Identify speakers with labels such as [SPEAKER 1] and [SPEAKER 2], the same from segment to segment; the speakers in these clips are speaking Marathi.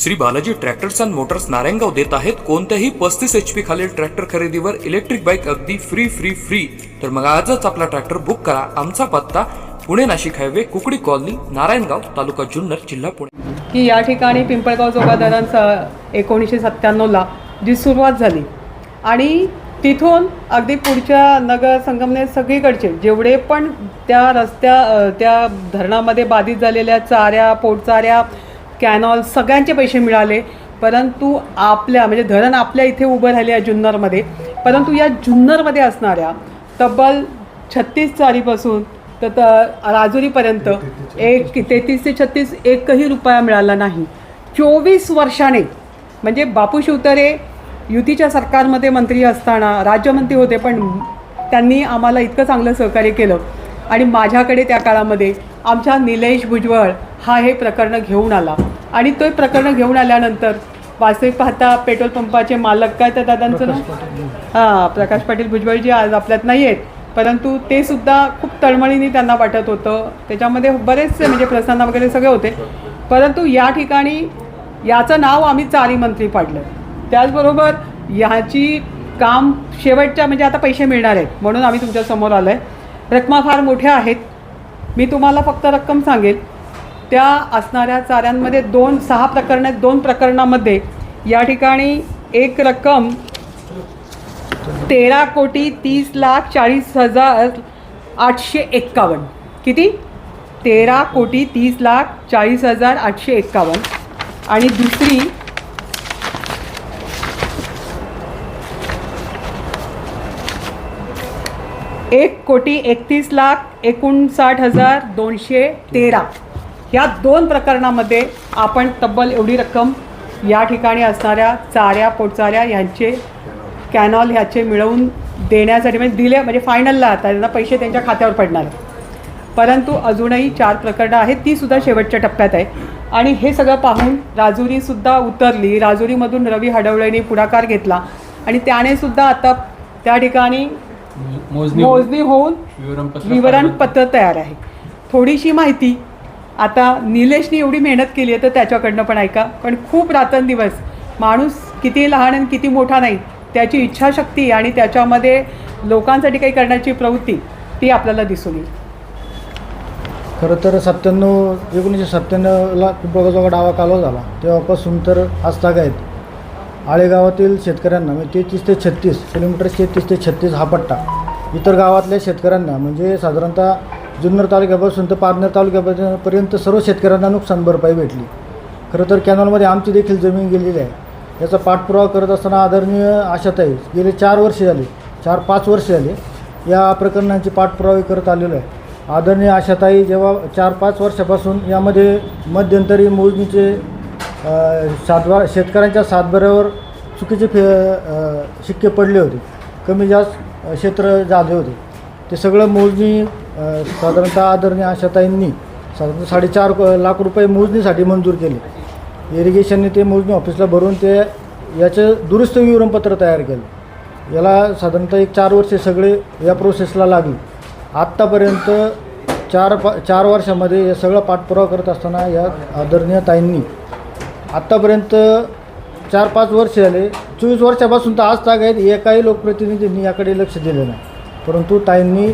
[SPEAKER 1] Shri Balaji tractors and motors Narayangaon देत आहेत. कोणत्याही पस्तीस एच पी खालील ट्रॅक्टर खरेदीवर इलेक्ट्रिक बाईक अगदी फ्री फ्री फ्री तर मग आजच आपला ट्रॅक्टर बुक करा. आमचा पत्ता पुणे नाशिक हायवे कुकडी कॉलनी नारायणगाव तालुका जुन्नर जिल्हा पुणे.
[SPEAKER 2] की या ठिकाणी पिंपळगाव जोगा एकोणीसशे सत्त्याण्णवला जी सुरुवात झाली. आणि तिथून अगदी पुढच्या नगर संगमने सगळीकडचे जेवढे पण त्या रस्त्या त्या धरणामध्ये बाधित झालेल्या चाऱ्या पोटचाऱ्या कॅनॉल सगळ्यांचे पैसे मिळाले परंतु आपल्या म्हणजे धरण आपल्या इथे उभं राहिले आहे जुन्नरमध्ये. परंतु या जुन्नरमध्ये असणाऱ्या तब्बल छत्तीस चारीपासून तर राजुरीपर्यंत एक तेहतीस ते छत्तीस एकही रुपया मिळाला नाही. चोवीस वर्षाने म्हणजे बापू शिवतरे युतीच्या सरकारमध्ये मंत्री असताना राज्यमंत्री होते पण त्यांनी आम्हाला इतकं चांगलं सहकार्य केलं. आणि माझ्याकडे त्या काळामध्ये आमच्या निलेश भुजबळ हा हे प्रकरणं घेऊन आला. आणि तो प्रकरणं घेऊन आल्यानंतर वास्तविक पाहता पेट्रोल पंपाचे मालक काय त्या दादांचं नाव? हां प्रकाश पाटील भुजबळ जे आज आपल्यात नाही आहेत. परंतु ते सुद्धा खूप तळमळीने त्यांना वाटत होतं. त्याच्यामध्ये बरेचसे म्हणजे प्रसन्न वगैरे सगळे होते. परंतु या ठिकाणी याचं नाव आम्ही चारी मंत्री पाडलं. त्याचबरोबर ह्याची काम शेवटच्या म्हणजे आता पैसे मिळणार आहेत म्हणून आम्ही तुमच्यासमोर आलो आहे रकमा फार मोठ्या आहेत. मी तुम्हाला फक्त रक्कम सांगेल. त्या असणाऱ्या चाऱ्यांमध्ये दोन सहा प्रकरण दोन प्रकरणामध्ये या ठिकाणी एक रक्कम तेरा कोटी तीस लाख चाळीस हजार आठशे एक्कावन्न. किती? तेरा कोटी तीस लाख चाळीस हजार आठशे एक्कावन्न. आणि दुसरी एक कोटी एकतीस लाख एकोणसाठ हजार दोनशे तेरा. या दोन प्रकरणामध्ये आपण तब्बल एवढी रक्कम या ठिकाणी असणाऱ्या चाऱ्या पोटचाऱ्या ह्यांचे कॅनॉल ह्याचे मिळवून देण्यासाठी म्हणजे दिले म्हणजे फायनलला आता त्यांना पैसे त्यांच्या खात्यावर पडणार आहेत. परंतु अजूनही चार प्रकरणं आहेत ती सुद्धा शेवटच्या टप्प्यात आहे आणि हे सगळं पाहून राजुरीसुद्धा उतरली. राजुरीमधून रवी हडवळेने पुढाकार घेतला. आणि त्याने सुद्धा आता त्या ठिकाणी
[SPEAKER 3] मोजणी
[SPEAKER 2] मोजणी होऊन
[SPEAKER 3] विवरणपत्र
[SPEAKER 2] तयार आहे. थोडीशी माहिती. आता निलेशनी एवढी मेहनत केली आहे तर त्याच्याकडनं पण ऐका. पण खूप रात्रंदिवस माणूस किती लहान आणि किती मोठा नाही त्याची इच्छाशक्ती आणि त्याच्यामध्ये लोकांसाठी काही करण्याची प्रवृत्ती ती आपल्याला दिसून येईल.
[SPEAKER 4] खरं तर सत्त्याण्णव एकोणीसशे सत्त्याण्णवला पिंपळगावचा डावा कालवा झाला. तेव्हापासून तर आजतागायत आळेगावातील शेतकऱ्यांना म्हणजे तेहतीस ते छत्तीस किलोमीटर तेहतीस ते छत्तीस हा पट्टा. इतर गावातल्या शेतकऱ्यांना म्हणजे साधारणतः जुन्नर तालुक्यापासून तर पारनेर तालुक्यापर्यंत सर्व शेतकऱ्यांना नुकसान भरपाई भेटली. खरं तर कॅनॉलमध्ये आमची देखील जमीन गेलेली आहे. याचा पाठपुरावा करत असताना आदरणीय आशाताई गेले चार वर्ष झाले चार पाच वर्ष झाले या प्रकरणांची पाठपुरावे करत आलेलो आहे. आदरणीय आशाताई जेव्हा चार पाच वर्षापासून यामध्ये मध्यंतरी मोजणीचे सातबार शेतकऱ्यांच्या सातबाऱ्यावर चुकीचे फे शिक्के पडले होते. कमी जास्त क्षेत्र झाले होते. ते सगळं मोजणी साधारणतः आदरणीय आशाताईंनी साधारणतः साडेचार लाख रुपये मोजणीसाठी मंजूर केले. इरिगेशनने ते मोजणी ऑफिसला भरून ते याचं दुरुस्त विवरणपत्र तयार केलं. याला साधारणतः एक चार वर्षे सगळे या प्रोसेसला लागली. आत्तापर्यंत चार पा चार वर्षामध्ये या सगळं पाठपुरावा करत असताना या आदरणीय ताईंनी आत्तापर्यंत चार पाच वर्ष झाले. चोवीस वर्षापासून तर आज ताग आहेत. एकाही लोकप्रतिनिधींनी याकडे लक्ष दिलं नाही. परंतु ताईंनी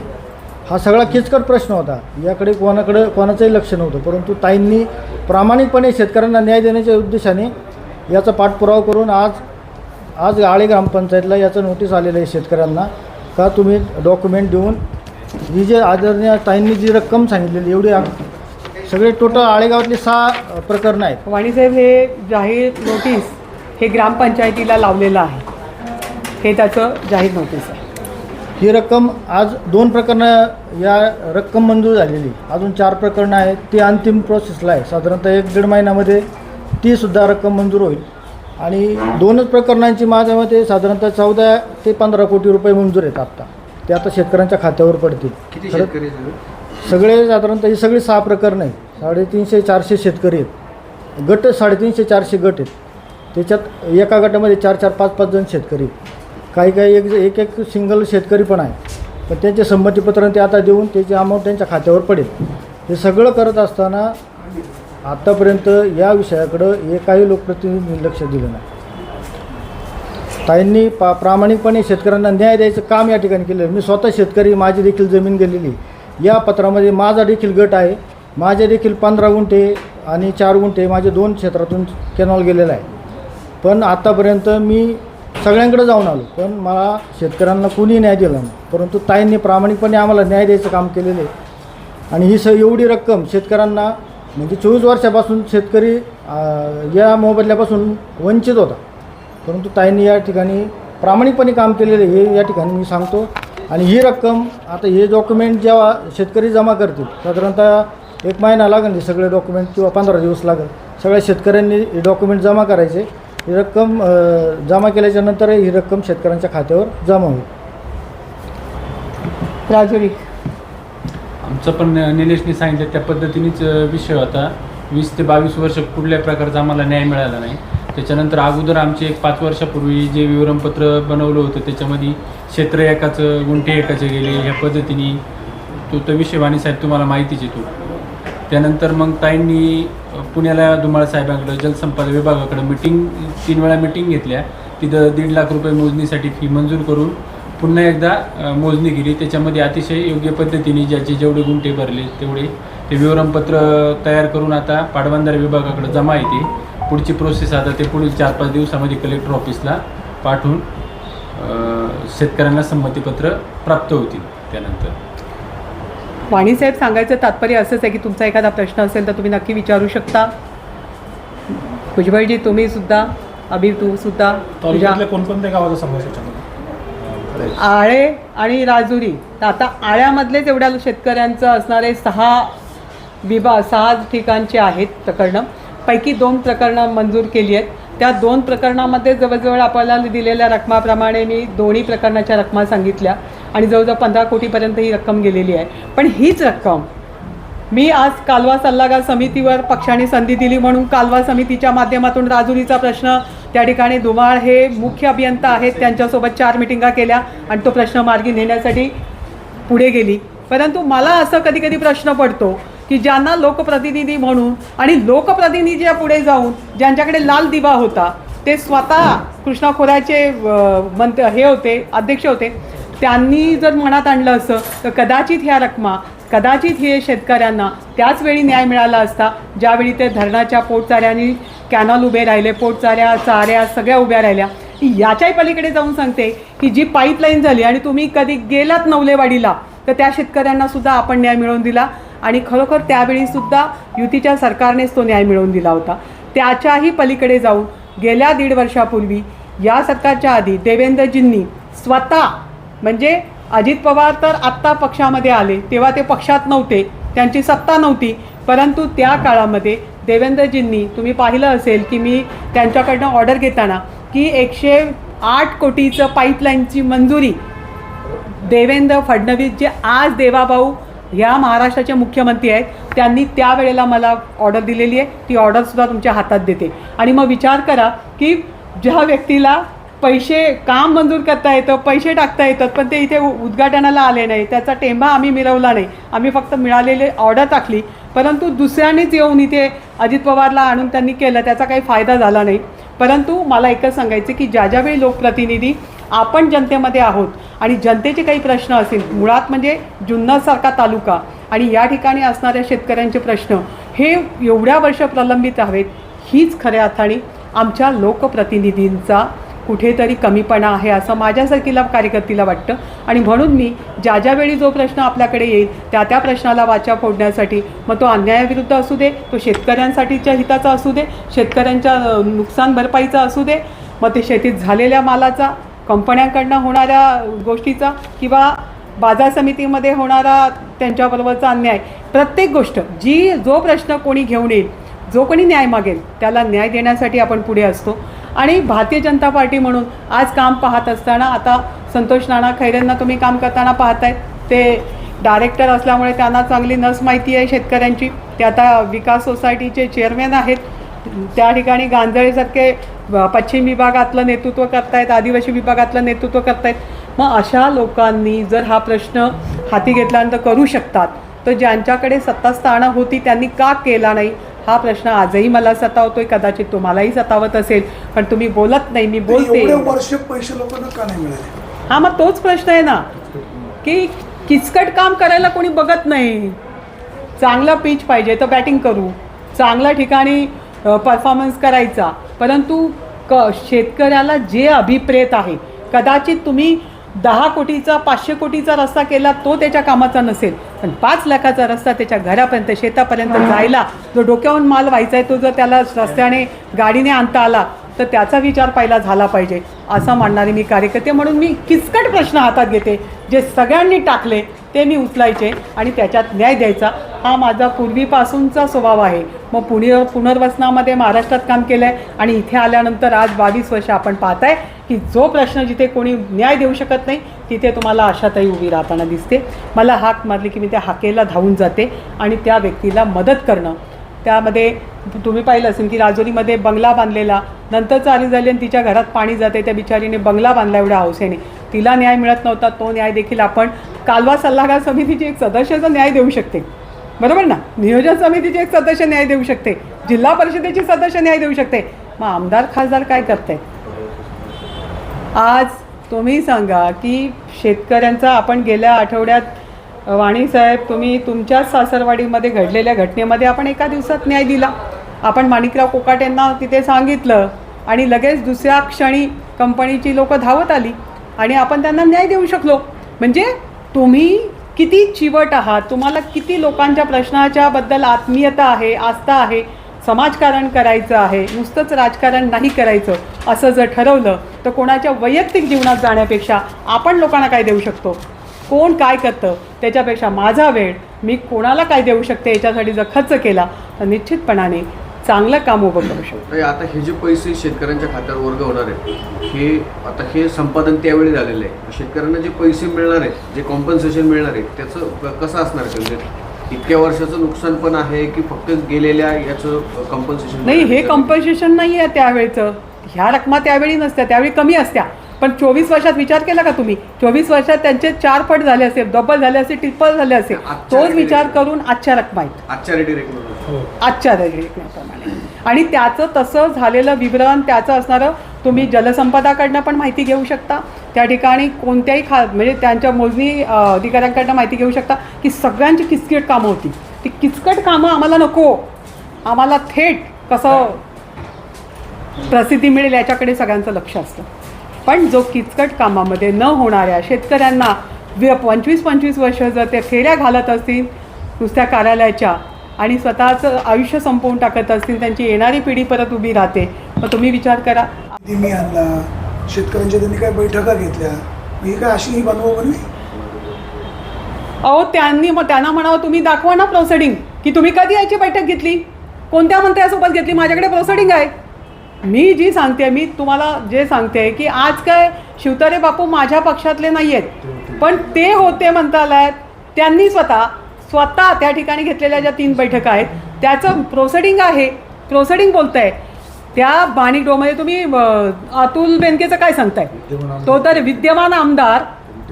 [SPEAKER 4] हा सगळा किचकट प्रश्न होता. याकडे कोणाकडं कोणाचंही लक्ष नव्हतं. परंतु ताईंनी प्रामाणिकपणे शेतकऱ्यांना न्याय देण्याच्या उद्देशाने याचा पाठपुरावा करून आज आज आळे ग्रामपंचायतला याचं नोटीस आलेलं आहे शेतकऱ्यांना. का तुम्ही डॉक्युमेंट देऊन ही जे आदरणीय ताईंनी जी रक्कम सांगितलेली एवढी सगळे टोटल आळेगावातले सहा प्रकरणं आहेत.
[SPEAKER 2] वाणीसाहेब हे जाहीर नोटीस हे ग्रामपंचायतीला लावलेलं आहे. हे त्याचं जाहीर नोटीस आहे.
[SPEAKER 4] ही रक्कम आज दोन प्रकरणं या रक्कम मंजूर झालेली. अजून चार प्रकरणं आहेत. ती अंतिम प्रोसेसला आहे. साधारणतः एक दीड महिन्यामध्ये ती सुद्धा रक्कम मंजूर होईल. आणि दोनच प्रकरणांची माझ्या मते साधारणतः चौदा ते पंधरा कोटी रुपये मंजूर आहेत आत्ता ते आता शेतकऱ्यांच्या खात्यावर पडतील? सगळे साधारणतः ही सगळी सहा प्रकरणं आहेत. साडेतीनशे चारशे शेतकरी आहेत. गट साडेतीनशे चारशे गट आहेत. त्याच्यात एका गटामध्ये चार चार पाच पाच जण शेतकरी आहेत. काही काही एक एक एक सिंगल शेतकरी पण आहे. पण त्यांचे संमतीपत्र ते आता देऊन त्याची अमाऊंट त्यांच्या खात्यावर पडेल. हे सगळं करत असताना आत्तापर्यंत या विषयाकडं एकाही लोकप्रतिनिधींनी लक्ष दिलं नाही. ताईंनी पा प्रामाणिकपणे शेतकऱ्यांना न्याय द्यायचं काम या ठिकाणी केलं मी स्वतः शेतकरी माझी देखील जमीन गेलेली या पत्रामध्ये माझा देखील गट आहे. माझे देखील पंधरा गुंठे आणि चार गुंठे माझे दोन क्षेत्रातून कॅनॉल गेलेला आहे पण आत्तापर्यंत मी सगळ्यांकडे जाऊन आलो पण मला शेतकऱ्यांना कुणी न्याय दिला नाही. परंतु ताईंनी प्रामाणिकपणे आम्हाला न्याय द्यायचं काम केलेलं आहे. आणि ही स एवढी रक्कम शेतकऱ्यांना म्हणजे चोवीस वर्षापासून शेतकरी या मोबदल्यापासून वंचित होता. परंतु ताईंनी या ठिकाणी प्रामाणिकपणे काम केलेलं आहे हे या ठिकाणी मी सांगतो. आणि ही रक्कम आता हे डॉक्युमेंट जेव्हा शेतकरी जमा करतील साधारणतः एक महिना लागेल हे सगळे डॉक्युमेंट किंवा पंधरा दिवस लागेल. सगळ्या शेतकऱ्यांनी हे डॉक्युमेंट जमा करायचे. ही रक्कम अं, जमा केल्याच्यानंतर ही रक्कम शेतकऱ्यांच्या खात्यावर जमा होईल.
[SPEAKER 2] राजुरी.
[SPEAKER 3] आमचं पण निलेशने सांगितलं त्या पद्धतीनेच अ, विषय होता. वीस ते बावीस वर्ष कुठल्या प्रकारचा आम्हाला न्याय मिळाला नाही. त्याच्यानंतर अगोदर आमचे एक पाच वर्षापूर्वी जे विवरणपत्र बनवलं होतं त्याच्यामध्ये क्षेत्र एकाचं गुंठे एकाचे गेले ह्या पद्धतीने. तो तो विषय वाणी साहेब तुम्हाला माहितीच आहे तो. त्यानंतर मग ताईंनी पुण्याला धुमाळसाहेबांकडं जलसंपदा विभागाकडं मिटिंग तीन वेळा मिटिंग घेतल्या. तिथं दीड लाख रुपये मोजणीसाठी फी मंजूर करून पुन्हा एकदा मोजणी केली. त्याच्यामध्ये अतिशय योग्य पद्धतीने ज्याचे जेवढे गुंठे भरले तेवढे ते विवरणपत्र तयार करून आता पाटबंधारे विभागाकडे जमा येते पुढची प्रोसेस आता ते पुढील चार पाच दिवसामध्ये कलेक्टर ऑफिसला पाठवून शेतकऱ्यांना संमतीपत्र प्राप्त होतील त्यानंतर.
[SPEAKER 2] वाणीसाहेब सांगायचं तात्पर्य असंच आहे की तुमचा एखादा प्रश्न असेल तर तुम्ही नक्की विचारू शकता. भुजबळजी तुम्ही सुद्धा अभिर तू सुद्धा
[SPEAKER 5] तालुक्यातल्या कोणकोणत्या गावाचा समावेश याच्यामध्ये
[SPEAKER 2] आळे आणि राजुरी. तर आता आळ्यामधलेच एवढ्या शेतकऱ्यांचं असणारे सहा विभाग सहा ठिकाणचे आहेत प्रकरणं. पैकी दोन प्रकरणं मंजूर केली आहेत. त्या दोन प्रकरणामध्ये जवळजवळ आपल्याला दिलेल्या रकमाप्रमाणे मी दोन्ही प्रकरणाच्या रकमा सांगितल्या. आणि जवळजवळ पंधरा कोटीपर्यंत ही रक्कम गेलेली आहे. पण हीच रक्कम मी आज कालवा सल्लागार समितीवर पक्षाने संधी दिली म्हणून कालवा समितीच्या माध्यमातून राजुरीचा प्रश्न त्या ठिकाणी धुमाळ हे मुख्य अभियंता आहेत त्यांच्यासोबत चार मिटिंगा केल्या आणि तो प्रश्न मार्गी नेण्यासाठी पुढे गेली. परंतु मला असं कधी कधी प्रश्न पडतो की ज्यांना लोकप्रतिनिधी म्हणून आणि लोकप्रतिनिधीच्या पुढे जाऊन ज्यांच्याकडे लाल दिवा होता ते स्वतः कृष्णा खोऱ्याचे मंत हे होते अध्यक्ष होते त्यांनी जर मनात आणलं असं तर कदाचित ह्या रकमा कदाचित हे शेतकऱ्यांना त्याच वेळी न्याय मिळाला असता ज्यावेळी ते धरणाच्या पोटचाऱ्यांनी कॅनॉल उभे राहिले पोटचाऱ्या चाऱ्या सगळ्या उभ्या राहिल्या. याच्याही पलीकडे जाऊन सांगते की जी पाईपलाईन झाली आणि तुम्ही कधी गेलात नवलेवाडीला तर त्या शेतकऱ्यांना सुद्धा आपण न्याय मिळवून दिला आणि खरोखर त्यावेळी सुद्धा युतीच्या सरकारनेच तो न्याय मिळवून दिला होता. त्याच्याही पलीकडे जाऊन गेल्या दीड वर्षापूर्वी या सरकारच्या आधी देवेंद्रजींनी स्वतः म्हणजे अजित पवार तर आत्ता पक्षामध्ये आले तेव्हा ते पक्षात नव्हते त्यांची सत्ता नव्हती. परंतु त्या काळामध्ये देवेंद्रजींनी तुम्ही पाहिलं असेल की मी त्यांच्याकडनं ऑर्डर घेताना की एकशे आठ कोटीचं पाईपलाईनची मंजुरी देवेंद्र फडणवीस जे आज देवाभाऊ ह्या महाराष्ट्राचे मुख्यमंत्री आहेत त्यांनी त्यावेळेला मला ऑर्डर दिलेली आहे. ती ऑर्डरसुद्धा तुमच्या हातात देते. आणि मग विचार करा की ज्या व्यक्तीला पैसे काम मंजूर करता येतं पैसे टाकता येतात पण ते इथे उ- उद्घाटनाला आले नाही. त्याचा टेंबा आम्ही मिळवला नाही. आम्ही फक्त मिळालेले ऑर्डर टाकली. परंतु दुसऱ्यानेच येऊन इथे अजित पवारला आणून त्यांनी केलं त्याचा काही फायदा झाला नाही. परंतु मला एकच सांगायचं की ज्या ज्यावेळी लोकप्रतिनिधी आपण जनतेमध्ये आहोत आणि जनतेचे काही प्रश्न असतील मुळात म्हणजे जुन्नरसारखा तालुका आणि या ठिकाणी असणाऱ्या शेतकऱ्यांचे प्रश्न हे एवढ्या वर्ष प्रलंबित हवेत हीच खऱ्या अर्थाने आमच्या लोकप्रतिनिधींचा कुठेतरी कमीपणा आहे असं माझ्यासारखीला कार्यकर्तीला वाटतं. आणि म्हणून मी ज्या ज्यावेळी जो प्रश्न आपल्याकडे येईल त्या त्या प्रश्नाला वाचा फोडण्यासाठी. मग तो अन्यायाविरुद्ध असू दे तो शेतकऱ्यांसाठीच्या हिताचा असू दे शेतकऱ्यांच्या नुकसान भरपाईचा असू दे मग ते शेतीत झालेल्या मालाचा कंपन्यांकडनं होणाऱ्या गोष्टीचा किंवा बाजार समितीमध्ये होणारा त्यांच्याबरोबरचा अन्याय. प्रत्येक गोष्ट जी जो प्रश्न कोणी घेऊन येईल जो कोणी न्याय मागेल त्याला न्याय देण्यासाठी आपण पुढे असतो. आणि भारतीय जनता पार्टी म्हणून आज काम पाहत असताना आता संतोष नाना खैरेंना तुम्ही काम करताना पाहतायत ते डायरेक्टर असल्यामुळे त्यांना चांगली नस माहिती आहे शेतकऱ्यांची. ते आता विकास सोसायटीचे चेअरमॅन आहेत. त्या ठिकाणी गांजळेसारखे पश्चिम विभागातलं नेतृत्व करतायत आदिवासी विभागातलं नेतृत्व करतायत. मग अशा लोकांनी जर हा प्रश्न हाती घेतल्यानंतर करू शकतात तर ज्यांच्याकडे सत्ता स्थानं होती त्यांनी का केला नाही? हा प्रश्न आजही मला सतावतोय कदाचित तुम्हालाही सतावत असेल पण तुम्ही बोलत नाही मी बोलते.
[SPEAKER 6] वर्ष पैसे लोकांना का नाही मिळाले?
[SPEAKER 2] हा मग तोच प्रश्न आहे ना की किचकट काम करायला कोणी बघत नाही. चांगला पिच पाहिजे तर बॅटिंग करू. चांगल्या ठिकाणी परफॉर्मन्स करायचा. परंतु क शेतकऱ्याला जे अभिप्रेत आहे कदाचित तुम्ही दहा कोटीचा पाचशे कोटीचा रस्ता केला तो त्याच्या कामाचा नसेल. पण पाच लाखाचा रस्ता त्याच्या घरापर्यंत शेतापर्यंत जायला जो डोक्यावरून माल व्हायचा आहे तो जर त्याला रस्त्याने गाडीने आणता आला तर त्याचा विचार पहिला झाला पाहिजे. असं म्हणणारे मी कार्यकर्ते म्हणून मी किचकट प्रश्न हातात घेते. जे सगळ्यांनी टाकले ते मी उचलायचे आणि त्याच्यात न्याय द्यायचा. हा माझा पूर्वीपासूनचा स्वभाव आहे. मग पुणे पुनर्वसनामध्ये महाराष्ट्रात काम केलं आहे आणि इथे आल्यानंतर आज बावीस वर्ष आपण पाहताय. की जो प्रश्न जिथे कोणी न्याय देऊ शकत नाही तिथे तुम्हाला आशाताई उभी राहताना दिसते. मला हाक मारली की मी त्या हाकेला धावून जाते आणि त्या व्यक्तीला मदत करणं. त्यामध्ये तुम्ही पाहिलं असेल की राजोरीमध्ये बंगला बांधलेला. नंतर चाली झाली आणि तिच्या घरात पाणी जाते. त्या बिचारीने बंगला बांधला एवढ्या हौसेने तिला न्याय मिळत नव्हता. तो न्याय देखील आपण कालवा सल्लागार समितीची एक सदस्याचा न्याय देऊ शकते. बरोबर ना? नियोजन समितीचे एक सदस्य न्याय देऊ शकते. जिल्हा परिषदेची सदस्य न्याय देऊ शकते. मग आमदार खासदार काय करतायत आज तुम्ही सांगा की शेतकऱ्यांचा आपण गेल्या आठवड्यात वाणीसाहेब तुम्ही तुमच्याच सासरवाडीमध्ये घडलेल्या घटनेमध्ये आपण एका दिवसात न्याय दिला. आपण माणिकराव कोकाट यांना तिथे सांगितलं आणि लगेच दुसऱ्या क्षणी कंपनीची लोक धावत आली आणि आपण त्यांना न्याय देऊ शकलो. म्हणजे तुम्ही किती चिवट आहात तुम्हाला किती लोकांच्या प्रश्नाच्याबद्दल आत्मीयता आहे आस्था आहे समाजकारण करायचं आहे नुसतंच राजकारण नाही करायचं असं जर ठरवलं तर कोणाच्या वैयक्तिक जीवनात जाण्यापेक्षा आपण लोकांना काय देऊ शकतो? कोण काय करतं? त्याच्यापेक्षा माझा वेळ मी कोणाला काय देऊ शकते? याच्यासाठी जर खर्च केला तर निश्चितपणाने चांगलं काम उभं करू शकतो.
[SPEAKER 7] आता हे जे पैसे शेतकऱ्यांच्या खात्यावर वर्ग होणार आहेत हे आता हे संपादन त्यावेळी झालेलं आहे. शेतकऱ्यांना जे पैसे मिळणार आहेत जे कॉम्पन्सेशन मिळणार आहे त्याचं कसं असणार म्हणजे इतक्या वर्षाचं नुकसान पण आहे की फक्त गेलेल्या याचं कॉम्पन्सेशन
[SPEAKER 2] नाही हे कॉम्पन्सेशन नाही आहे त्यावेळेचं. ह्या रकमा त्यावेळी नसत्या त्यावेळी कमी असत्या. पण चोवीस वर्षात विचार केला का तुम्ही? चोवीस वर्षात त्यांचे चार पट झाले असेल डबल झाले असेल ट्रिपल झाले असेल. तोच विचार करून आजच्या रकमा आहेत.
[SPEAKER 7] आजच्या रेडी
[SPEAKER 5] हो
[SPEAKER 2] आजच्या रेटप्रमाणे आणि त्याचं तसं झालेलं विवरण त्याचं असणारं तुम्ही जलसंपदाकडनं पण माहिती घेऊ शकता. त्या ठिकाणी कोणत्याही खा म्हणजे त्यांच्या मोजणी अधिकाऱ्यांकडनं माहिती घेऊ शकता की सगळ्यांची किचकट कामं होती. ती किचकट कामं आम्हाला नको. आम्हाला थेट कसं प्रसिद्धी मिळेल याच्याकडे सगळ्यांचं लक्ष असतं. पण जो किचकट कामामध्ये न होणाऱ्या शेतकऱ्यांना पंचवीस पंचवीस वर्ष जर ते फेऱ्या घालत असतील नुसत्या कार्यालयाच्या आणि स्वतःचं आयुष्य संपवून टाकत असतील त्यांची येणारी पिढी परत उभी राहते. मग तुम्ही विचार करा.
[SPEAKER 6] निधी आणला. शेतकऱ्यांच्या त्यांनी काय बैठका घेतल्या. ही काय अशी ही बनवा बनवी
[SPEAKER 2] अहो त्यांनी मग त्यांना म्हणावं तुम्ही दाखवा ना प्रोसिडिंग की तुम्ही कधी याची बैठक घेतली? कोणत्या मंत्र्यासोबत घेतली? माझ्याकडे प्रोसिडिंग आहे. मी जी सांगते मी तुम्हाला जे सांगते की आज काय शिवतारे बापू माझ्या पक्षातले नाही आहेत पण ते होते मंत्रालयात त्यांनी स्वतः स्वतः त्या ठिकाणी घेतलेल्या ज्या तीन बैठका आहेत त्याचं प्रोसिडिंग आहे. प्रोसिडिंग बोलत आहे त्या माणिक डोमध्ये तुम्ही अतुल बेनकेचं काय सांगताय? तो तर विद्यमान आमदार.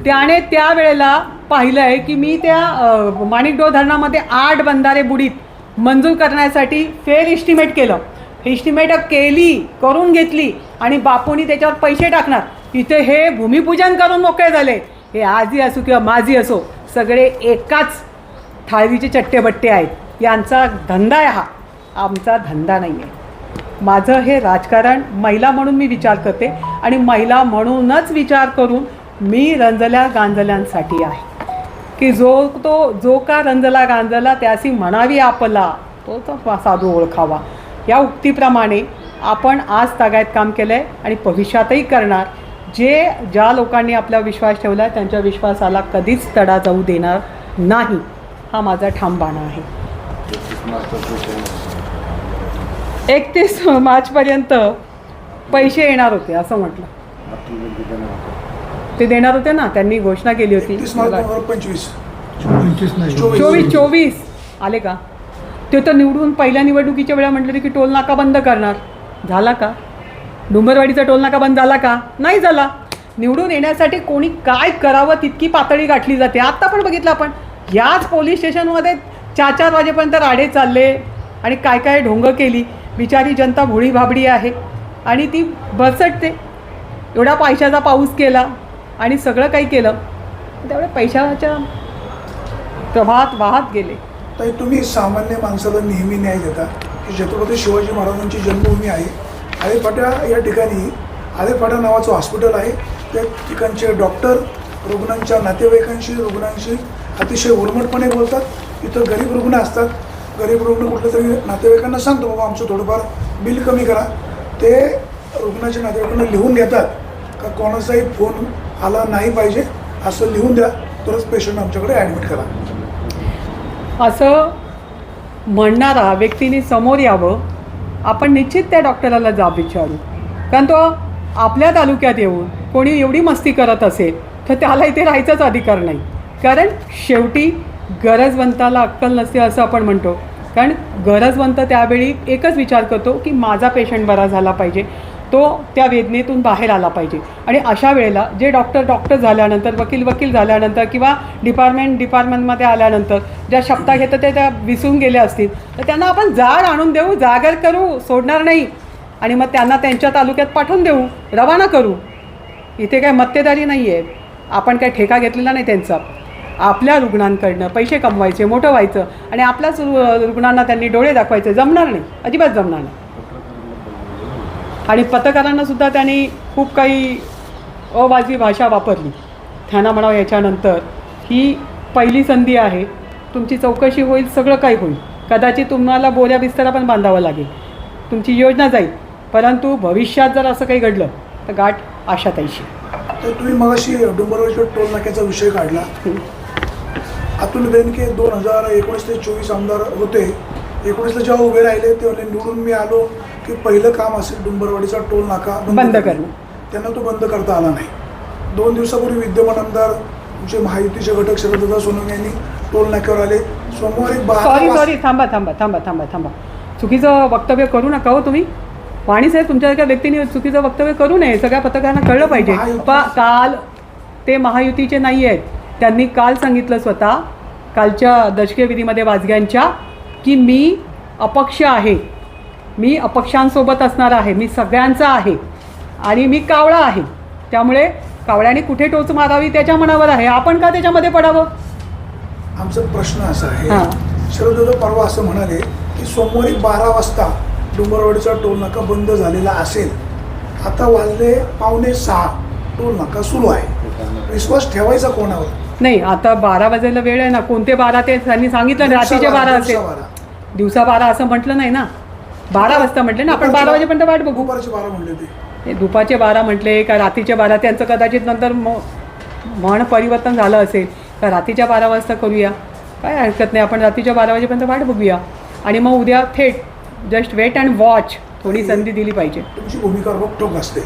[SPEAKER 2] त्याने त्यावेळेला पाहिलं आहे की मी त्या अ, माणिकडोह धरणामध्ये आठ बंधारे बुडीत मंजूर करण्यासाठी फेर इस्टिमेट केलं. इस्टिमेट केली करून घेतली आणि बापूंनी त्याच्यावर पैसे टाकणार. इथे हे भूमिपूजन करून मोकळे झाले. हे आजी असो किंवा माझी असो सगळे एकाच थाळीचे चट्टेबट्टे आहेत. यांचा धंदा आहे हा. आमचा धंदा नाही आहे. माझं हे राजकारण महिला म्हणून मी विचार करते आणि महिला म्हणूनच विचार करून मी रंजल्या गांजल्यांसाठी आहे. की जो तो जो का रंजला गांजला त्याशी म्हणावी आपला तो तो साधू ओळखावा. या उक्तीप्रमाणे आपण आज तागायत काम केलं आहे आणि भविष्यातही करणार. जे ज्या लोकांनी आपला विश्वास ठेवला त्यांच्या विश्वासाला कधीच तडा जाऊ देणार नाही. हा माझा ठाम बाणा आहे. एकतीस मार्चपर्यंत पैसे येणार होते असं म्हटलं. ते देणार होते ना त्यांनी घोषणा केली होती.
[SPEAKER 6] तीस मार्च दोन हजार पंचवीस.
[SPEAKER 4] पंचवीस नाही
[SPEAKER 2] चोवीस. चोवीस आले का? ते तर निवडून पहिल्या निवडणुकीच्या वेळा म्हटलं की टोल नाका बंद करणार. झाला का? डुंबरवाडीचा टोल नाका बंद झाला का? नाही झाला. निवडून येण्यासाठी कोणी काय करावं तितकी पातळी गाठली जाते. आत्ता पण बघितलं आपण. याच पोलीस स्टेशनमध्ये चार चार वाजेपर्यंत राडे चालले आणि काय काय ढोंग केली. बिचारी जनता भोळी भाबडी आहे. आणि ती बसटते एवढा पैशाचा पाऊस केला आणि सगळं काही केलं. त्यामुळे पैशाच्या प्रभात वाहत गेले.
[SPEAKER 6] तर तुम्ही सामान्य माणसाला नेहमी न्याय देता. की छत्रपती शिवाजी महाराजांची जन्मभूमी आहे. आळेफाटा या ठिकाणी आळेफाटा नावाचं हॉस्पिटल आहे. त्या ठिकाणचे डॉक्टर रुग्णांच्या नातेवाईकांशी रुग्णांशी अतिशय उर्मटपणे बोलतात. इथं गरीब रुग्ण असतात. गरीब रुग्ण कुठलं तरी नातेवाईकांना सांगतो बाबा आमचं थोडंफार बिल कमी करा. ते रुग्णाच्या नातेवाईकांना लिहून घेतात का कोणाचाही फोन आला नाही पाहिजे असं लिहून द्या. तरच पेशंट आमच्याकडे ॲडमिट करा.
[SPEAKER 2] असं म्हणणारा व्यक्तीने समोर यावं. आपण निश्चित त्या डॉक्टराला जाब विचारू. कारण तो आपल्या तालुक्यात येऊन कोणी एवढी मस्ती करत असेल तर त्याला इथे राहायचाच अधिकार नाही. कारण शेवटी गरजवंताला अक्कल नसते असं आपण म्हणतो. कारण गरजवंत त्यावेळी एकच विचार करतो की माझा पेशंट बरा झाला पाहिजे. तो त्या वेदनेतून बाहेर आला पाहिजे. आणि अशा वेळेला जे डॉक्टर डॉक्टर झाल्यानंतर वकील वकील झाल्यानंतर किंवा डिपार्टमेंट डिपार्टमेंटमध्ये आल्यानंतर ज्या शब्दा घेतात ते त्या विसरून गेले असतील तर त्यांना आपण जाड आणून देऊ जागर करू सोडणार नाही. आणि मग त्यांना त्यांच्या तालुक्यात पाठवून देऊ रवाना करू. इथे काय मक्तेदारी नाही आहे आपण काय ठेका घेतलेला नाही त्यांचा. आपल्या रुग्णांकडनं पैसे कमवायचे मोठं व्हायचं आणि आपल्याच रुग्णांना त्यांनी डोळे दाखवायचे. जमणार नाही. अजिबात जमणार नाही. आणि पत्रकारांना सुद्धा त्यांनी खूप काही अवाजी भाषा वापरली. त्यांना म्हणावं याच्यानंतर ही पहिली संधी आहे. तुमची चौकशी होईल सगळं काही होईल. कदाचित तुम्हाला बोऱ्या बिस्तरा पण बांधावं लागेल. तुमची योजना जाईल. परंतु भविष्यात जर असं काही घडलं तर गाठ आशाताईशी.
[SPEAKER 6] तर तुम्ही मगाशी डोंबरवाडीच्या टोल नाक्याचा विषय काढला. अतुल बेनके दोन हजार एकोणीस ते चोवीस आमदार होते. एकोणीसला जेव्हा उभे राहिले तेव्हा निवडून मी आलो की पहिलं काम असेल डोंबरवाडीचा टोल नाका
[SPEAKER 2] बंद करणं.
[SPEAKER 6] त्यांना तो बंद करता आला नाही. दोन दिवसापूर्वी विद्यमान आमदार तुमचे महायुतीचे घटक शरददादा सोनवणे यांनी टोल नाक्यावर आले. सोमवारी
[SPEAKER 2] सॉरी सॉरी थांबा थांबा थांबा थांबा थांबा. चुकीचं वक्तव्य करू नका हो तुम्ही. वाणी साहेब तुमच्यासारख्या व्यक्तीने चुकीचं वक्तव्य करू नये. सगळ्या पत्रकारांना कळलं पाहिजे. काल ते महायुतीचे नाही आहेत त्यांनी काल सांगितलं स्वतः कालच्या दशकीय विधीमध्ये वाजग्यांच्या की मी अपक्ष आहे. मी अपक्षांसोबत असणार आहे. मी सगळ्यांचा आहे. आणि मी कावळा आहे. त्यामुळे कावळ्याने कुठे टोच मारावी त्याच्या मनावर आहे. आपण का त्याच्यामध्ये पडावं?
[SPEAKER 6] आमचा प्रश्न असा आहे.
[SPEAKER 2] हां.
[SPEAKER 6] शरददादा परवा असं म्हणाले की सोमवारी बारा वाजता डोंबरवाडीचा टोल नाका बंद झालेला असेल आता वाजले पावणे सहा. टोल नाका सुरू आहे. विश्वास ठेवायचा कोणावर?
[SPEAKER 2] नाही आता बारा वाजायला वेळ आहे ना. कोणते बारा ते त्यांनी सांगितलं ना, रात्रीचे बारा असेल.
[SPEAKER 6] दिवसा बारा.
[SPEAKER 2] असं म्हटलं नाही ना. बारा वाजता म्हटले ना आपण बारा वाजेपर्यंत वाट बघू.
[SPEAKER 6] दुपारचे बारा म्हणले ते.
[SPEAKER 2] हे दुपारचे बारा म्हटले का रात्रीचे बारा त्यांचं कदाचित नंतर म- म्हण परिवर्तन झालं असेल. का रात्रीच्या बारा वाजता करूया. काय हरकत नाही आपण रात्रीच्या बारा वाजेपर्यंत वाट बघूया. आणि मग उद्या थेट जस्ट वेट अँड वॉच थोडी संधी दिली पाहिजे.
[SPEAKER 6] तुमची भूमिका रोखोक असते.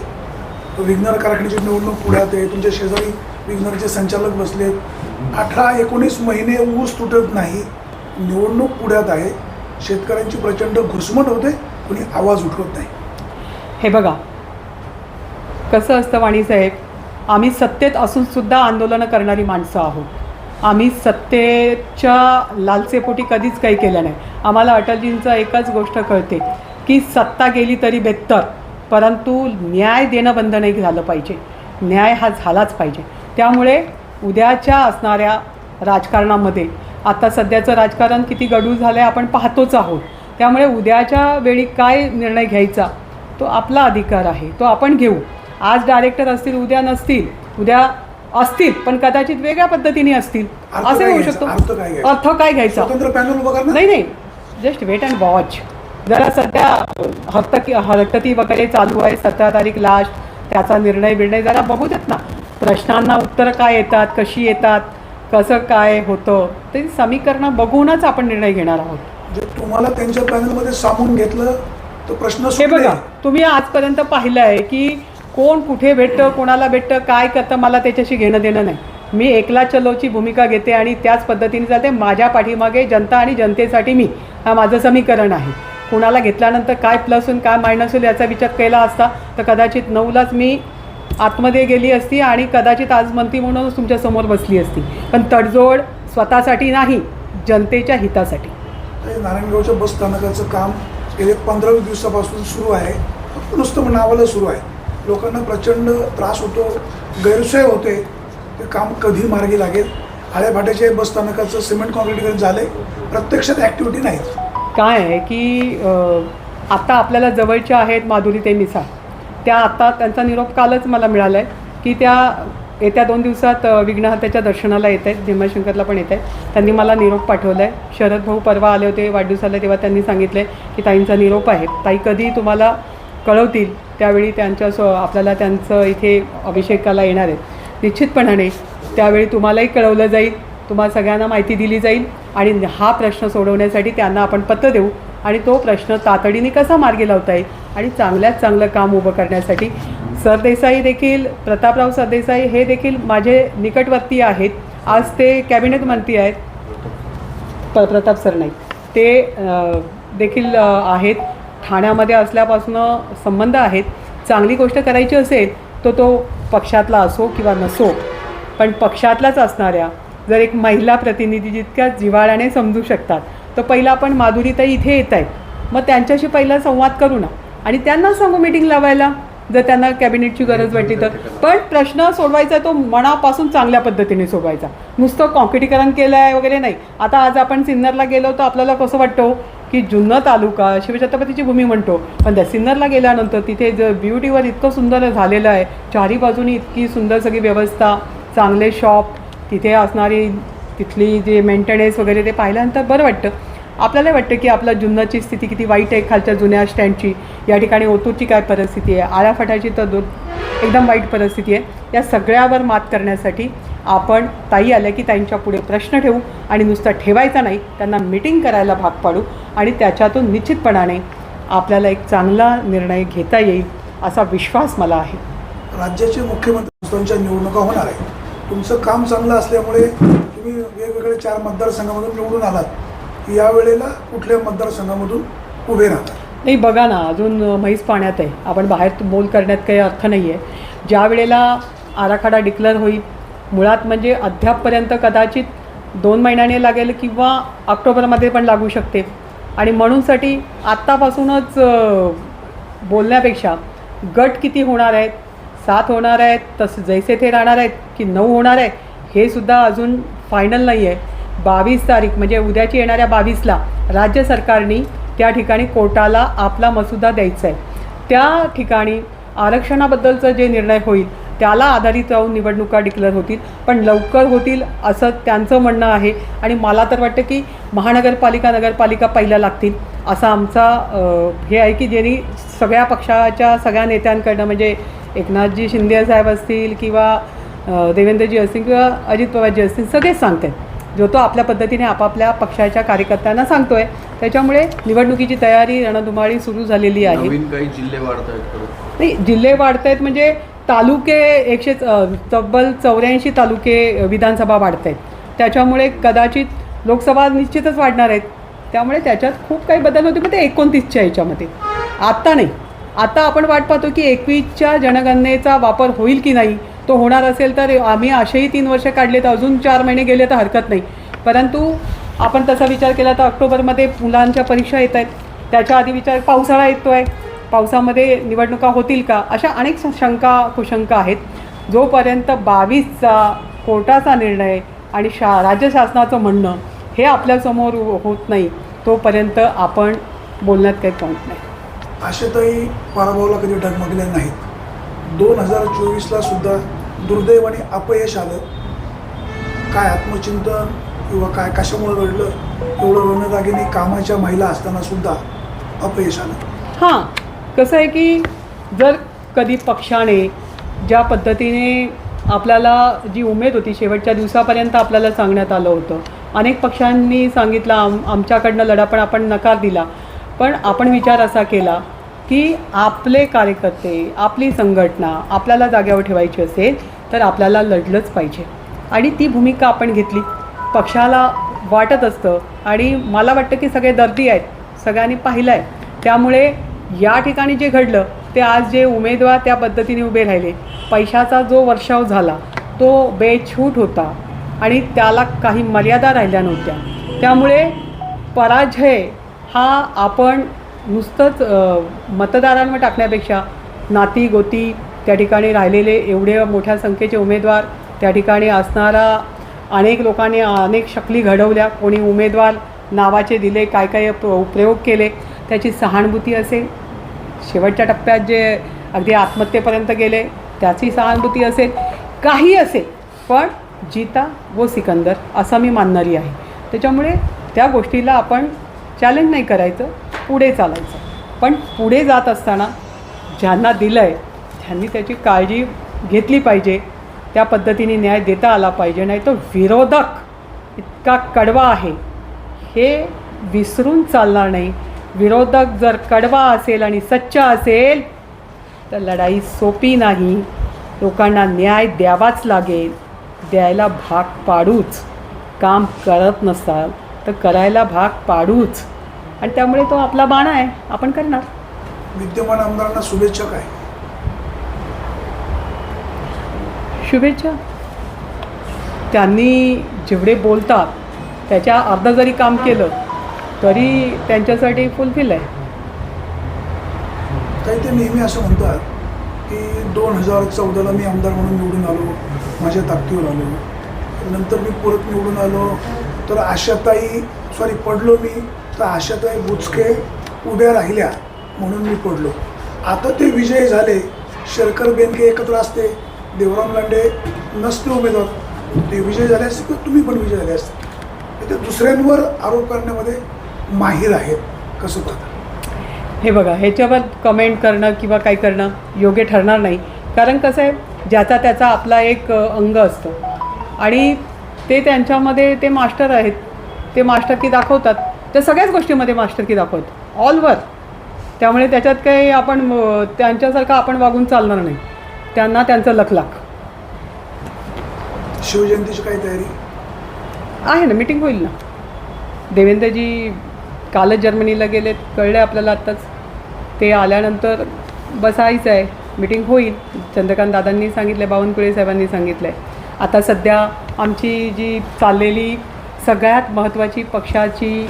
[SPEAKER 6] विघ्नर कारखान्याची निवडणूक पुढ्यात आहे तुमच्या शेजारी विग्नरचे संचालक बसलेत अठरा एकोणीस महिने ऊस तुटत नाही. निवडणूक पुढ्यात आहे. शेतकऱ्यांची प्रचंड घुसमट होते. कोणी आवाज उठवत नाही.
[SPEAKER 2] हे बघा. कसं असतं वाणीसाहेब आम्ही सत्तेत असून सुद्धा आंदोलनं करणारी माणसं आहोत. आम्ही सत्तेच्या लालसेपोटी कधीच काही केलं नाही. आम्हाला अटलजींचं एकच गोष्ट कळते की सत्ता गेली तरी बेत्तर. परंतु न्याय देणं बंद नाही झालं पाहिजे. न्याय हा झालाच पाहिजे. त्यामुळे उद्याच्या असणाऱ्या राजकारणामध्ये आता सध्याचं राजकारण किती गडूळ झालं आहे आपण पाहतोच आहोत. त्यामुळे उद्याच्या वेळी काय निर्णय घ्यायचा तो आपला अधिकार आहे तो आपण घेऊ. आज डायरेक्टर असतील उद्या नसतील उद्या असतील पण कदाचित वेगळ्या पद्धतीने असतील. असे होऊ? शकतो.
[SPEAKER 6] अर्थ काय घ्यायचा?
[SPEAKER 2] नाही नाही. जस्ट वेट अँड वॉच जरा सध्या हरकती हरकती वगैरे चालू आहे सतरा तारीख लास्ट त्याचा निर्णय बिर्णय जरा बघू देत ना. प्रश्नांना उत्तरं काय येतात कशी येतात कसं काय होतं ते समीकरणं बघूनच आपण निर्णय घेणार आहोत.
[SPEAKER 6] जे तुम्हाला त्यांच्या पॅनलमध्ये सामावून घेतलं तर प्रश्न
[SPEAKER 2] हे बघा तुम्ही आजपर्यंत पाहिलं आहे की कोण कुठे भेटतं कोणाला भेटतं काय करतं मला त्याच्याशी घेणं देणं नाही. मी एकला चलोची भूमिका घेते आणि त्याच पद्धतीने जाते माझ्या पाठीमागे जनता आणि जनतेसाठी मी हा माझं समीकरण आहे. कोणाला घेतल्यानंतर काय प्लस होईल काय मायनस होईल याचा विचार केला असता तर कदाचित नऊलाच मी आतमध्ये गेली असती आणि कदाचित आज मंत्री म्हणूनच तुमच्यासमोर बसली असती. पण तडजोड स्वतःसाठी नाही जनतेच्या हितासाठी.
[SPEAKER 6] नारायणगावच्या बस स्थानकाचं काम गेले पंधरा वीस दिवसापासून सुरू आहे. फक्त नुसतं नावाला सुरू आहे. लोकांना प्रचंड त्रास होतो गैरसोय होते. ते काम कधी मार्गी लागेल? आळ्याभाट्याच्या बस स्थानकाचं सिमेंट कॉन्क्रीटीकरण झालं आहे प्रत्यक्षात ॲक्टिव्हिटी नाही
[SPEAKER 2] काय आहे की आता आपल्याला जवळच्या आहेत माधुरी ते मिसा त्या आता त्यांचा निरोप कालच मला मिळाला आहे की त्या येत्या दोन दिवसात विघ्नहत्याच्या दर्शनाला येत आहेत भीमाशंकरला पण येत आहेत. त्यांनी मला निरोप पाठवला आहे शरद भाऊ परवा आले होते वाढदिवसाला तेव्हा त्यांनी सांगितले की ताईंचा निरोप आहे. ताई कधी तुम्हाला कळवतील त्यावेळी त्यांच्या स्व आपल्याला त्यांचं इथे अभिषेकाला येणार आहेत. निश्चितपणाने त्यावेळी तुम्हालाही कळवलं जाईल तुम्हाला सगळ्यांना माहिती दिली जाईल आणि हा प्रश्न सोडवण्यासाठी त्यांना आपण पत्र देऊ. आणि तो प्रश्न तातडीने कसा मार्गी लावता येईल आणि चांगल्यात चांगलं काम उभं करण्यासाठी सरदेसाई देखील प्रतापराव सरदेसाई हे देखील माझे निकटवर्ती आहेत. आज ते कॅबिनेट मंत्री आहेत. प प्रताप सर नाही. ते देखील आहेत. ठाण्यामध्ये असल्यापासून संबंध आहेत. चांगली गोष्ट करायची असेल तर तो पक्षातला असो किंवा नसो पण पक्षातल्याच असणाऱ्या जर एक महिला प्रतिनिधी जितक्या जिव्हाळ्याने समजू शकतात तर पहिला आपण माधुरीताई इथे येत आहेत. मग त्यांच्याशी पहिला संवाद करू ना. आणि त्यांना सांगू मिटिंग लावायला जर त्यांना कॅबिनेटची गरज वाटली तर. पण प्रश्न सोडवायचा तो मनापासून चांगल्या पद्धतीने सोडवायचा. नुसतं कॉन्क्रिटीकरण केलं आहे वगैरे नाही. आता आज आपण सिन्नरला गेलो तर आपल्याला कसं वाटतं की जुन्नर तालुका शिवछत्रपतीची भूमी म्हणतो. पण त्या सिन्नरला गेल्यानंतर तिथे ज ब्युटीवर इतकं सुंदर झालेलं आहे. चारी बाजूनी इतकी सुंदर सगळी व्यवस्था चांगले शॉप तिथे असणारी तिथली जे मेंटेनन्स वगैरे ते पाहिल्यानंतर बरं वाटतं. आपल्याला वाटतं की आपल्या जुन्नाची स्थिती किती वाईट आहे खालच्या जुन्या स्टँडची? या ठिकाणी ओतूरची काय परिस्थिती आहे? आराफाटाची तर दो एकदम वाईट परिस्थिती आहे. या सगळ्यावर मात करण्यासाठी आपण ताई आल्या की ताईंच्या पुढे प्रश्न ठेवू आणि नुसता ठेवायचा नाही त्यांना मिटिंग करायला भाग पाडू आणि त्याच्यातून निश्चितपणाने आपल्याला एक चांगला निर्णय घेता येईल असा विश्वास मला आहे.
[SPEAKER 6] राज्याचे मुख्यमंत्री निवडणुका होणार आहे तुमचं काम चांगलं असल्यामुळे तुम्ही वेगवेगळे चार मतदारसंघामधून निवडून आलात. यावेळेला कुठल्या मतदारसंघामधून उभे राहतात
[SPEAKER 2] नाही बघा ना अजून म्हैस पाण्यात आहे. आपण बाहेर बोल करण्यात काही अर्थ नाही आहे ज्या वेळेला आराखडा डिक्लेअर होईल मुळात म्हणजे अद्यापपर्यंत कदाचित दोन महिन्याने लागेल किंवा ऑक्टोबरमध्ये पण लागू शकते. आणि म्हणूनसाठी आत्तापासूनच बोलण्यापेक्षा गट किती होणार आहेत सात होणार आहेत तसं जैसे ते राहणार आहेत की नऊ होणार आहे हे सुद्धा अजून फायनल नाही आहे बावीस तारीख म्हणजे उद्याची येणाऱ्या बावीसला राज्य सरकारने त्या ठिकाणी कोर्टाला आपला मसुदा द्यायचा आहे त्या ठिकाणी आरक्षणाबद्दलचं जे निर्णय होईल त्याला आधारित राहून निवडणुका डिक्लेअर होतील. पण लवकर होतील असं त्यांचं म्हणणं आहे आणि मला तर वाटतं की महानगरपालिका नगरपालिका पहिल्या लागतील असा आमचा हे आहे की ज्यांनी सगळ्या पक्षाच्या सगळ्या नेत्यांकडनं म्हणजे एकनाथजी शिंदे साहेब असतील किंवा देवेंद्रजी असतील किंवा अजित पवारजी असतील सगळेच सांगतात जो तो आपल्या पद्धतीने आपापल्या पक्षाच्या कार्यकर्त्यांना सांगतोय. त्याच्यामुळे निवडणुकीची तयारी रणधुमाळी सुरू झालेली आहे.
[SPEAKER 7] काही जिल्हे वाढत आहेत
[SPEAKER 2] नाही जिल्हे वाढत आहेत म्हणजे तालुके एकशे तब्बल चौऱ्याऐंशी तालुके विधानसभा वाढत आहेत त्याच्यामुळे कदाचित लोकसभा निश्चितच वाढणार आहेत. त्यामुळे त्याच्यात खूप काही बदल होते पण ते एकोणतीसच्या ह्याच्यामध्ये आत्ता नाही. आता आपण वाट पाहतो की एकवीसच्या जनगणनेचा वापर होईल की नाही तो होणार असेल तर आम्ही असेही तीन वर्ष काढले तर अजून चार महिने गेले तर हरकत नाही. परंतु आपण तसा विचार केला तर ऑक्टोबरमध्ये मुलांच्या परीक्षा येत आहेत. त्याच्या आधी विचार पावसाळा येतो आहे पावसामध्ये निवडणुका होतील का? अशा अनेक शंका कुशंका आहेत. जोपर्यंत बावीसचा कोर्टाचा निर्णय आणि शा राज्य शासनाचं म्हणणं हे आपल्यासमोर हो होत नाही तोपर्यंत आपण बोलण्यात काही पॉईंट नाही.
[SPEAKER 6] आशाताई पराभवाला कधी डगमगल्या नाहीत. दोन हजार चोवीसला सुद्धा दुर्दैवाने अपयश आलं. काय आत्मचिंतन किंवा काय कशामुळे घडलं एवढं रणदागिनी कामाच्या महिला असताना सुद्धा अपयश आलं.
[SPEAKER 2] हां कसं आहे की जर कधी पक्षाने ज्या पद्धतीने आपल्याला जी उमेद होती शेवटच्या दिवसापर्यंत आपल्याला सांगण्यात आलं होतं. अनेक पक्षांनी सांगितलं आम आमच्याकडनं लढा पण आपण नकार दिला. पण आपण विचार असा केला की आपले कार्यकर्ते आपली संघटना आपल्याला जाग्यावर ठेवायची असेल तर आपल्याला लढलंच पाहिजे. आणि ती भूमिका आपण घेतली. पक्षाला वाटत असतं आणि मला वाटतं की सगळे दर्दी आहेत सगळ्यांनी पाहिलं आहे. त्यामुळे या ठिकाणी जे घडलं ते आज जे उमेदवार त्या पद्धतीने उभे राहिले पैशाचा जो वर्षाव झाला तो बेछूट होता. आणि त्याला काही मर्यादा राहिल्या नव्हत्या. त्यामुळे पराजय हा आपण नुसतंच मतदारांवर टाकण्यापेक्षा नाती गोती त्या ठिकाणी राहिलेले एवढे मोठ्या संख्येचे उमेदवार त्या ठिकाणी असणारा अनेक लोकांनी अनेक शकली घडवल्या. कोणी उमेदवार नावाचे दिले काय काय प्रयोग केले त्याची सहानुभूती असेल. शेवटच्या टप्प्यात जे अगदी आत्महत्येपर्यंत गेले त्याची सहानुभूती असेल. काही असेल पण जीता व सिकंदर असं मी मानणारी आहे. त्याच्यामुळे त्या गोष्टीला आपण चॅलेंज नाही करायचं. पुढे चालायचं. पण पुढे जात असताना ज्यांना दिलं आहे त्यांनी त्याची काळजी घेतली पाहिजे. त्या पद्धतीने न्याय देता आला पाहिजे. नाही तो विरोधक इतका कडवा आहे. हे विसरून चालणार नाही. विरोधक जर कडवा असेल आणि सच्चा असेल तर लढाई सोपी नाही. लोकांना न्याय द्यावाच लागेल. द्यायला भाग पाडूच. काम करत नसाल तर करायला भाग पाडूच. आणि त्यामुळे तो आपला बाणा आहे. आपण करणार.
[SPEAKER 6] विद्यमान आमदारांना शुभेच्छा काय?
[SPEAKER 2] शुभेच्छा. त्यांनी जेवढे बोलतात त्याच्या अर्ध जरी काम केलं तरी त्यांच्यासाठी फुलफिल आहे.
[SPEAKER 6] काही ते नेहमी असं म्हणतात की दोन हजार चौदाला मी आमदार म्हणून निवडून आलो माझ्या ताकदीवर आलो. नंतर मी परत निवडून आलो तर आशाताई सॉरी पडलो मी. तर आशाताई बुचके उभ्या राहिल्या म्हणून मी पडलो. आता ते विजय झाले. शरकर बेनके एकत्र असते. देवराम लांडे नसते उमेदवार. ते विजय झाले असते किंवा तुम्ही पण विजय झाले असते. ते दुसऱ्यांवर आरोप करण्यामध्ये माहीर आहेत. कसं पाहता?
[SPEAKER 2] हे बघा ह्याच्यावर कमेंट करणं किंवा काय करणं योग्य ठरणार नाही. कारण कसं आहे ज्याचा त्याचा आपला एक अंग असतं. आणि ते त्यांच्यामध्ये ते मास्टर आहेत. ते मास्टर की दाखवतात. त्या सगळ्याच गोष्टीमध्ये मास्टर की दाखवतात ऑलवर त्यामुळे त्याच्यात काही आपण त्यांच्यासारखं आपण वागून चालणार नाही. त्यांना त्यांचं लखलाख
[SPEAKER 6] शिवजयंतीची काय तयारी?
[SPEAKER 2] आहे ना मिटिंग होईल ना. देवेंद्रजी कालच जर्मनीला गेलेत कळले आपल्याला आत्ताच. ते आल्यानंतर बसायचं आहे. मिटिंग होईल. चंद्रकांत दादांनी सांगितलं आहे बावनकुळे साहेबांनी सांगितलं आहे आता सध्या आमची जी चाललेली सगळ्यात महत्त्वाची पक्षाची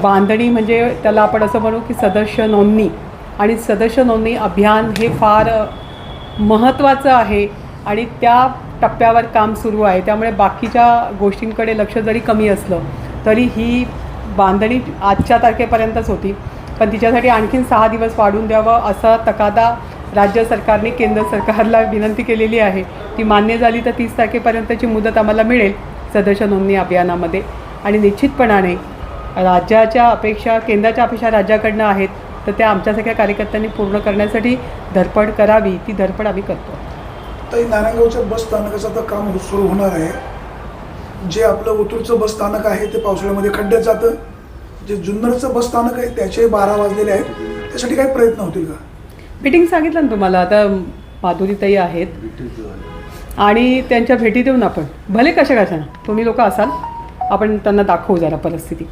[SPEAKER 2] बांधणी म्हणजे त्याला आपण असं म्हणू की सदस्य नोंदणी. आणि सदस्य नोंदणी अभियान हे फार महत्त्वाचं आहे. आणि त्या टप्प्यावर काम सुरू आहे. त्यामुळे बाकीच्या गोष्टींकडे लक्ष जरी कमी असलं तरी ही बांधणी आजच्या तारखेपर्यंतच होती. पण तिच्यासाठी आणखीन सहा दिवस वाढून द्यावं असा तकादा राज्य सरकारने केंद्र सरकारला विनंती केलेली आहे. ती मान्य झाली तर तीस तारखेपर्यंतची मुदत आम्हाला मिळेल सदस्य नोंदणी अभियानामध्ये. आणि निश्चितपणाने राज्याच्या अपेक्षा केंद्राच्या अपेक्षा राज्याकडनं आहेत तर त्या आमच्यासारख्या कार्यकर्त्यांनी पूर्ण करण्यासाठी धडपड करावी ती धडपड आम्ही करतो.
[SPEAKER 6] ताई नारायणगावच्या बस स्थानकाचं आता काम सुरू होणार आहे. जे आपलं ओतूरचं बस स्थानक आहे ते पावसाळ्यामध्ये खड्ड्यात जातं. जे जुन्नरचं बस स्थानक आहे त्याचे बारा वाजलेले आहेत. त्यासाठी काही प्रयत्न होतील का?
[SPEAKER 2] मिटिंग सांगितलं ना तुम्हाला आता माधुरीताई आहेत. आणि त्यांच्या भेटी देऊन आपण. भले कशा कशा तुम्ही लोक असाल आपण त्यांना दाखवू जरा परिस्थिती.